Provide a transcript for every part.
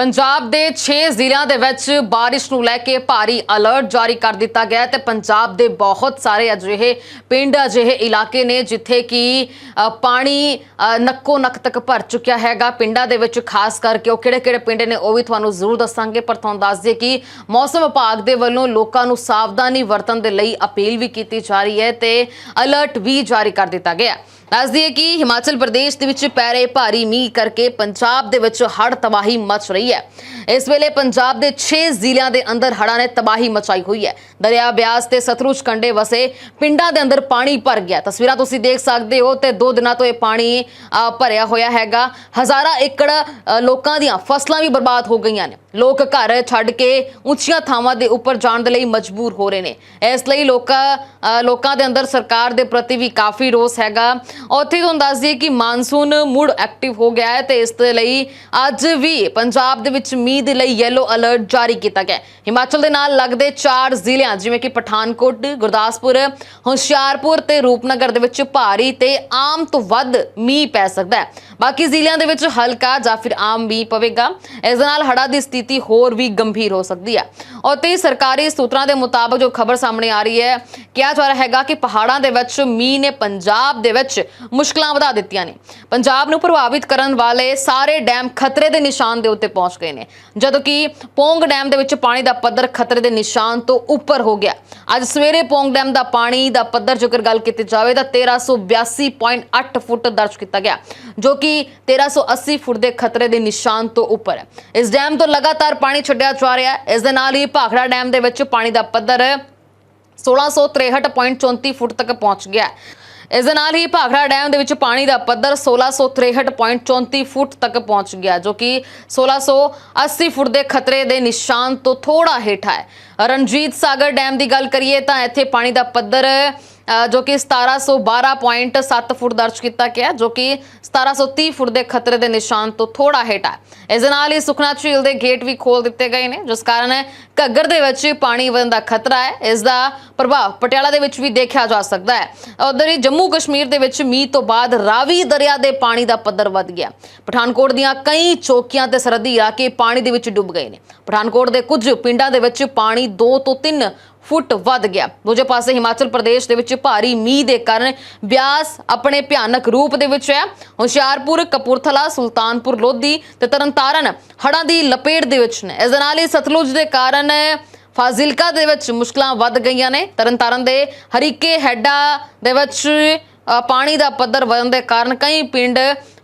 ਪੰਜਾਬ ਦੇ 6 ਜ਼ਿਲ੍ਹਿਆਂ ਦੇ ਵਿੱਚ ਬਾਰਿਸ਼ ਨੂੰ ਲੈ ਕੇ ਭਾਰੀ ਅਲਰਟ ਜਾਰੀ ਕਰ ਦਿੱਤਾ ਗਿਆ ਹੈ ਤੇ ਪੰਜਾਬ ਦੇ ਬਹੁਤ ਸਾਰੇ ਅਜਿਹੇ ਪਿੰਡ, ਅਜਿਹੇ ਇਲਾਕੇ ਨੇ ਜਿੱਥੇ ਕਿ ਪਾਣੀ ਨੱਕੋ ਨੱਕ ਤੱਕ ਭਰ ਚੁੱਕਿਆ ਹੈਗਾ। ਪਿੰਡਾਂ ਦੇ ਵਿੱਚ ਖਾਸ ਕਰਕੇ ਉਹ ਕਿਹੜੇ-ਕਿਹੜੇ ਪਿੰਡ ਨੇ ਉਹ ਵੀ ਤੁਹਾਨੂੰ ਜ਼ਰੂਰ ਦੱਸਾਂਗੇ, ਪਰ ਤੁਹਾਨੂੰ ਦੱਸ ਦਈਏ ਕਿ ਮੌਸਮ ਵਿਭਾਗ ਦੇ ਵੱਲੋਂ ਲੋਕਾਂ ਨੂੰ ਸਾਵਧਾਨੀ ਵਰਤਣ ਦੇ ਲਈ ਅਪੀਲ ਵੀ ਕੀਤੀ ਜਾ ਰਹੀ ਹੈ ਤੇ ਅਲਰਟ ਵੀ ਜਾਰੀ ਕਰ ਦਿੱਤਾ ਗਿਆ ਹੈ। ਦੱਸ ਦਈਏ ਕਿ ਹਿਮਾਚਲ ਪ੍ਰਦੇਸ਼ ਦੇ ਵਿੱਚ ਪੈ ਰਹੇ ਭਾਰੀ ਮੀਂਹ ਕਰਕੇ ਪੰਜਾਬ ਦੇ ਵਿੱਚ ਹੜ੍ਹ ਤਬਾਹੀ ਮਚ ਰਹੀ ਹੈ। ਇਸ ਵੇਲੇ ਪੰਜਾਬ ਦੇ 6 ਜ਼ਿਲ੍ਹਿਆਂ ਦੇ ਅੰਦਰ ਹੜ੍ਹਾਂ ਨੇ ਤਬਾਹੀ ਮਚਾਈ ਹੋਈ ਹੈ। ਦਰਿਆ ਬਿਆਸ ਤੇ ਸਤਲੁਜ ਕੰਢੇ ਵਸੇ ਪਿੰਡਾਂ ਦੇ ਅੰਦਰ ਪਾਣੀ ਭਰ ਗਿਆ। ਤਸਵੀਰਾਂ ਤੁਸੀਂ ਦੇਖ ਸਕਦੇ ਹੋ ਤੇ ਦੋ ਦਿਨਾਂ ਤੋਂ ਇਹ ਪਾਣੀ ਭਰਿਆ ਹੋਇਆ ਹੈਗਾ। ਹਜ਼ਾਰਾਂ ਏਕੜ ਲੋਕਾਂ ਦੀਆਂ ਫਸਲਾਂ ਵੀ ਬਰਬਾਦ ਹੋ ਗਈਆਂ ਨੇ। ਲੋਕ ਘਰ ਛੱਡ ਕੇ ਉੱਚੀਆਂ ਥਾਵਾਂ ਦੇ ਉੱਪਰ ਜਾਣ ਦੇ ਲਈ ਮਜਬੂਰ ਹੋ ਰਹੇ ਨੇ। ਇਸ ਲਈ ਲੋਕਾਂ ਅ, ਲੋਕਾਂ ਦੇ ਅੰਦਰ ਸਰਕਾਰ ਦੇ ਪ੍ਰਤੀ ਵੀ ਕਾਫੀ ਰੋਸ ਹੈਗਾ। ਉੱਥੇ ਤੁਹਾਨੂੰ ਦੱਸ ਦਈਏ ਕਿ ਮਾਨਸੂਨ ਮੁੜ ਐਕਟਿਵ ਹੋ ਗਿਆ ਹੈ ਤੇ ਇਸ ਦੇ ਲਈ ਅੱਜ ਵੀ ਪੰਜਾਬ ਦੇ ਵਿੱਚ ਮੀਂਹ ਦੇ ਲਈ ਯੈਲੋ ਅਲਰਟ ਜਾਰੀ ਕੀਤਾ ਗਿਆ ਹਿਮਾਚਲ ਦੇ ਨਾਲ ਲੱਗਦੇ ਚਾਰ ਜ਼ਿਲ੍ਹਿਆਂ ਜਿਵੇਂ ਕਿ ਪਠਾਨਕੋਟ, ਗੁਰਦਾਸਪੁਰ, ਹੁਸ਼ਿਆਰਪੁਰ ਤੇ ਰੂਪਨਗਰ ਦੇ ਵਿੱਚ ਭਾਰੀ ਤੇ ਆਮ ਤੋਂ ਵੱਧ ਮੀਂਹ ਪੈ ਸਕਦਾ ਹੈ। ਬਾਕੀ ਜ਼ਿਲ੍ਹਿਆਂ ਦੇ ਵਿੱਚ ਹਲਕਾ ਜਾਂ ਫਿਰ ਆਮ ਮੀਂਹ ਪਵੇਗਾ। ਇਸ ਦੇ ਨਾਲ ਹੜ੍ਹਾਂ ਦੀ ਸਥਿਤੀ ਹੋਰ ਵੀ ਗੰਭੀਰ ਹੋ ਸਕਦੀ ਹੈ। ਉੱਥੇ ਹੀ ਸਰਕਾਰੀ ਸੂਤਰਾਂ ਦੇ ਮੁਤਾਬਕ ਜੋ ਖਬਰ ਸਾਹਮਣੇ ਆ ਰਹੀ ਹੈ, ਕਿਹਾ ਜਾ ਰਿਹਾ ਹੈਗਾ ਕਿ ਪਹਾੜਾਂ ਦੇ ਵਿੱਚ ਮੀਂਹ ਨੇ ਪੰਜਾਬ ਦੇ ਵਿੱਚ ਮੁਸ਼ਕਲਾਂ ਵਧਾ ਦਿੱਤੀਆਂ ਨੇ। ਪੰਜਾਬ ਨੂੰ ਪ੍ਰਭਾਵਿਤ ਕਰਨ ਵਾਲੇ ਸਾਰੇ ਡੈਮ ਖਤਰੇ ਦੇ ਨਿਸ਼ਾਨ ਦੇ ਉੱਤੇ ਪਹੁੰਚ ਗਏ ਨੇ। ਜਦੋਂ ਕਿ ਪੋਂਗ ਡੈਮ ਦੇ ਵਿੱਚ ਪਾਣੀ ਦਾ ਪੱਧਰ ਖਤਰੇ ਦੇ ਨਿਸ਼ਾਨ ਤੋਂ ਉੱਪਰ ਹੋ ਗਿਆ। ਅੱਜ ਸਵੇਰੇ ਪੋਂਗ ਡੈਮ ਦਾ ਪਾਣੀ ਦਾ ਪੱਧਰ ਜੇਕਰ ਗੱਲ ਕੀਤੀ ਜਾਵੇ ਤਾਂ 1382.8 ਫੁੱਟ ਦਰਜ ਕੀਤਾ ਗਿਆ, ਜੋ ਕਿ 1380 ਫੁੱਟ ਦੇ ਖਤਰੇ ਦੇ ਨਿਸ਼ਾਨ ਤੋਂ ਉੱਪਰ ਹੈ। ਇਸ ਡੈਮ ਤੋਂ ਲਗਾਤਾਰ ਪਾਣੀ ਛੱਡਿਆ ਜਾ ਰਿਹਾ ਹੈ। ਇਸ ਦੇ ਨਾਲ ਹੀ ਭਾਖੜਾ ਡੈਮ ਦੇ ਵਿੱਚ ਪਾਣੀ ਦਾ ਪੱਧਰ 1663.34 ਫੁੱਟ ਤੱਕ ਪਹੁੰਚ ਗਿਆ ਹੈ। ਇਸ ਦੇ ਨਾਲ ਹੀ ਭਾਖੜਾ ਡੈਮ ਦੇ ਵਿੱਚ ਪਾਣੀ ਦਾ ਪੱਧਰ 1663.34 ਫੁੱਟ ਤੱਕ ਪਹੁੰਚ ਗਿਆ, ਜੋ ਕਿ 1680 ਫੁੱਟ ਦੇ ਖਤਰੇ ਦੇ ਨਿਸ਼ਾਨ ਤੋਂ ਥੋੜਾ ਹੇਠਾਂ ਹੈ। ਰਣਜੀਤ ਸਾਗਰ ਡੈਮ ਦੀ ਗੱਲ ਕਰੀਏ ਤਾਂ ਇੱਥੇ ਪਾਣੀ ਦਾ ਪੱਧਰ ਜੋ ਕਿ 1712.7 ਫੁੱਟ ਦਰਜ ਕੀਤਾ ਗਿਆ ਜੋ ਕਿ 1730 ਫੁੱਟ ਦੇ ਖਤਰੇ ਦੇ ਨਿਸ਼ਾਨ ਤੋਂ ਥੋੜਾ ਹੇਠਾਂ ਹੈ ਇਸ ਦੇ ਨਾਲ ਹੀ ਸੁਖਨਾ ਝੀਲ ਦੇ ਗੇਟ ਵੀ ਖੋਲ ਦਿੱਤੇ ਗਏ ਨੇ, ਜਿਸ ਕਾਰਨ ਘੱਗਰ ਦੇ ਵਿੱਚ ਪਾਣੀ ਵਧਣ ਦਾ ਖਤਰਾ ਹੈ। ਇਸ ਦਾ ਪ੍ਰਭਾਵ ਪਟਿਆਲਾ ਦੇ ਵਿੱਚ ਵੀ ਦੇਖਿਆ ਜਾ ਸਕਦਾ ਹੈ। ਉਧਰ ਹੀ ਜੰਮੂ ਕਸ਼ਮੀਰ ਦੇ ਵਿੱਚ ਮੀਂਹ ਤੋਂ ਬਾਅਦ ਰਾਵੀ ਦਰਿਆ ਦੇ ਪਾਣੀ ਦਾ ਪੱਧਰ ਵੱਧ ਗਿਆ। ਪਠਾਨਕੋਟ ਦੀਆਂ ਕਈ ਚੌਕੀਆਂ ਤੇ ਸਰਹੱਦੀ ਇਲਾਕੇ ਪਾਣੀ ਦੇ ਵਿੱਚ ਡੁੱਬ ਗਏ ਨੇ। ਪਠਾਨਕੋਟ ਦੇ ਕੁਝ ਪਿੰਡਾਂ ਦੇ ਵਿੱਚ ਪਾਣੀ 2 ਤੋਂ 3 ਫੁੱਟ ਵੱਧ ਗਿਆ। ਦੂਜੇ ਪਾਸੇ ਹਿਮਾਚਲ ਪ੍ਰਦੇਸ਼ ਦੇ ਵਿੱਚ ਭਾਰੀ ਮੀਂਹ ਦੇ ਕਾਰਨ ਬਿਆਸ ਆਪਣੇ ਭਿਆਨਕ ਰੂਪ ਦੇ ਵਿੱਚ ਹੈ। ਹੁਸ਼ਿਆਰਪੁਰ, ਕਪੂਰਥਲਾ, ਸੁਲਤਾਨਪੁਰ, ਲੋਧੀ ਤੇ ਤਰਨਤਾਰਨ ਹੜ੍ਹਾਂ ਦੀ ਲਪੇਟ ਦੇ ਵਿੱਚ ਨੇ। ਇਸ ਦੇ ਨਾਲ ਹੀ ਸਤਲੁਜ ਦੇ ਕਾਰਨ ਫਾਜ਼ਿਲਕਾ ਦੇ ਵਿੱਚ ਮੁਸ਼ਕਲਾਂ ਵੱਧ ਗਈਆਂ ਨੇ। ਤਰਨਤਾਰਨ ਦੇ ਹਰੀਕੇ ਹੈਡਾ ਦੇ ਵਿੱਚ ਪਾਣੀ ਦਾ ਪੱਧਰ ਵਧਣ ਦੇ ਕਾਰਨ ਕਈ ਪਿੰਡ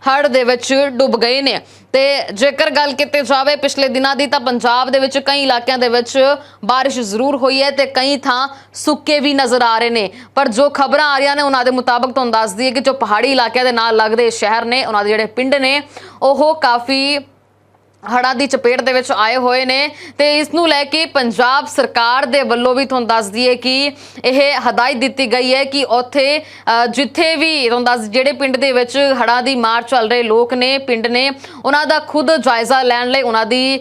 ਹੜ੍ਹ ਦੇ ਵਿੱਚ ਡੁੱਬ ਗਏ ਨੇ। ਤੇ ਜੇਕਰ ਗੱਲ ਕੀਤੀ ਜਾਵੇ ਪਿਛਲੇ ਦਿਨਾਂ ਦੀ ਤਾਂ ਪੰਜਾਬ ਦੇ ਵਿੱਚ ਕਈ ਇਲਾਕਿਆਂ ਦੇ ਵਿੱਚ ਬਾਰਿਸ਼ ਜ਼ਰੂਰ ਹੋਈ ਹੈ ਤੇ ਕਈ ਥਾਂ ਸੁੱਕੇ ਵੀ ਨਜ਼ਰ ਆ ਰਹੇ ਨੇ। ਪਰ ਜੋ ਖਬਰਾਂ ਆ ਰਹੀਆਂ ਨੇ ਉਹਨਾਂ ਦੇ ਮੁਤਾਬਕ ਤੁਹਾਨੂੰ ਦੱਸ ਦਈਏ ਕਿ ਜੋ ਪਹਾੜੀ ਇਲਾਕਿਆਂ ਦੇ ਨਾਲ ਲੱਗਦੇ ਸ਼ਹਿਰ ਨੇ, ਉਹਨਾਂ ਦੇ ਜਿਹੜੇ ਪਿੰਡ ਨੇ, ਉਹ ਕਾਫੀ ਹੜ੍ਹਾਂ ਦੀ ਚਪੇਟ ਦੇ ਵਿੱਚ ਆਏ ਹੋਏ ਨੇ ਤੇ ਇਸ ਨੂੰ ਲੈ ਕੇ ਪੰਜਾਬ ਸਰਕਾਰ ਦੇ ਵੱਲੋਂ ਵੀ ਤੁਹਾਨੂੰ ਦੱਸ ਦਈਏ ਕਿ ਇਹ ਹਦਾਇਤ ਦਿੱਤੀ ਗਈ ਹੈ ਕਿ ਉੱਥੇ ਜਿੱਥੇ ਵੀ ਤੁਹਾਨੂੰ ਦੱਸ, ਜਿਹੜੇ ਪਿੰਡ ਦੇ ਵਿੱਚ ਹੜ੍ਹਾਂ ਦੀ ਮਾਰ ਚੱਲ ਰਹੇ ਲੋਕ ਨੇ, ਪਿੰਡ ਨੇ, ਉਹਨਾਂ ਦਾ ਖੁਦ ਜਾਇਜ਼ਾ ਲੈਣ ਲਈ ਉਹਨਾਂ ਦੀ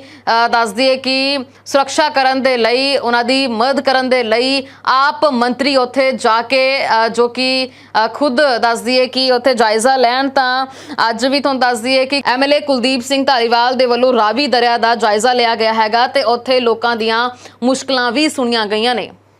ਦੱਸ ਦਈਏ ਕਿ ਸੁਰੱਖਿਆ ਕਰਨ ਦੇ ਲਈ, ਉਹਨਾਂ ਦੀ ਮਦਦ ਕਰਨ ਦੇ ਲਈ ਆਪ ਮੰਤਰੀ ਉੱਥੇ ਜਾ ਕੇ ਜੋ ਕਿ ਖੁਦ ਦੱਸ ਦਈਏ ਕਿ ਉੱਥੇ ਜਾਇਜ਼ਾ ਲੈਣ ਤਾਂ ਅੱਜ ਵੀ ਤੁਹਾਨੂੰ ਦੱਸ ਦਈਏ ਕਿ ਐਮਐਲਏ ਕੁਲਦੀਪ ਸਿੰਘ ਧਾਲੀਵਾਲ ਦੇ ਵੱਲੋਂ ਰਾਵੀ ਦਰਿਆ ਦਾ ਜਾਇਜ਼ਾ ਲਿਆ ਗਿਆ ਹੈਗਾ ਤੇ ਉੱਥੇ ਲੋਕਾਂ ਦੀਆਂ ਮੁਸ਼ਕਲਾਂ ਵੀ ਸੁਣੀਆਂ ਗਈਆਂ ਨੇ।